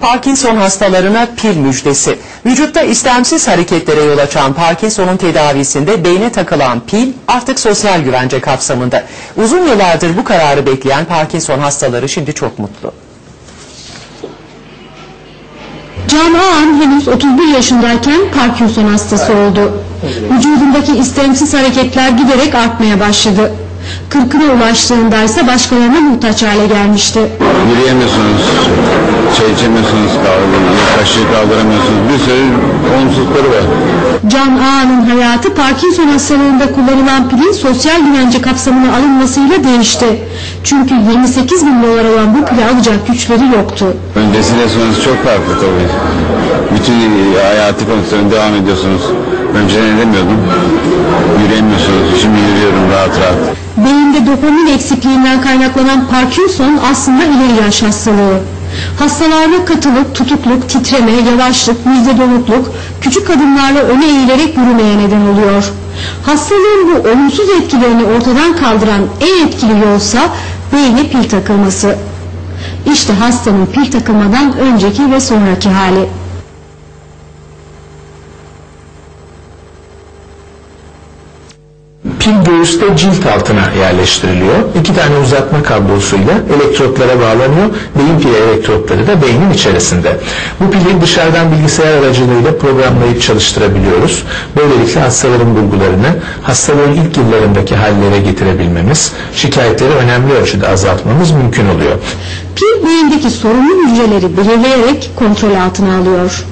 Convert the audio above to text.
Parkinson hastalarına pil müjdesi. Vücutta istemsiz hareketlere yol açan Parkinson'un tedavisinde beyne takılan pil artık sosyal güvence kapsamında. Uzun yıllardır bu kararı bekleyen Parkinson hastaları şimdi çok mutlu. Can Ağan henüz 31 yaşındayken Parkinson hastası oldu. Vücudundaki istemsiz hareketler giderek artmaya başladı. Kırkına ulaştığında ise başkalarına muhtaç hale gelmişti. Yürüyemiyorsunuz, çay içemiyorsunuz, kaşığı kaldıramıyorsunuz. Bir sürü olumsuzlukları var. Can Ağa'nın hayatı Parkinson hastalığında kullanılan pilin sosyal güvence kapsamına alınmasıyla değişti. Çünkü 28 bin dolar olan bu pili alacak güçleri yoktu. Öncesiyle sonrası çok farklı tabii. Bütün hayatı kondisyonu devam ediyorsunuz. Önceden edemiyordum. Yürüyemiyorsunuz. Şimdi yürüyorum rahat rahat. Beyinde dopamin eksikliğinden kaynaklanan Parkinson aslında ileri yaş hastalığı. Hastalarda katılık, tutukluk, titreme, yavaşlık, mide dolukluk, küçük adımlarla öne eğilerek yürümeye neden oluyor. Hastalığın bu olumsuz etkilerini ortadan kaldıran en etkili yolsa beyne pil takılması. İşte hastanın pil takılmadan önceki ve sonraki hali. Pil göğüste cilt altına yerleştiriliyor. İki tane uzatma kablosuyla elektrotlara bağlanıyor. Beyin pili elektrotları da beynin içerisinde. Bu pili dışarıdan bilgisayar aracılığıyla programlayıp çalıştırabiliyoruz. Böylelikle hastaların bulgularını hastalığın ilk yıllarındaki hallere getirebilmemiz, şikayetleri önemli ölçüde azaltmamız mümkün oluyor. Pil beyindeki sorunlu hücreleri belirleyerek kontrol altına alıyor.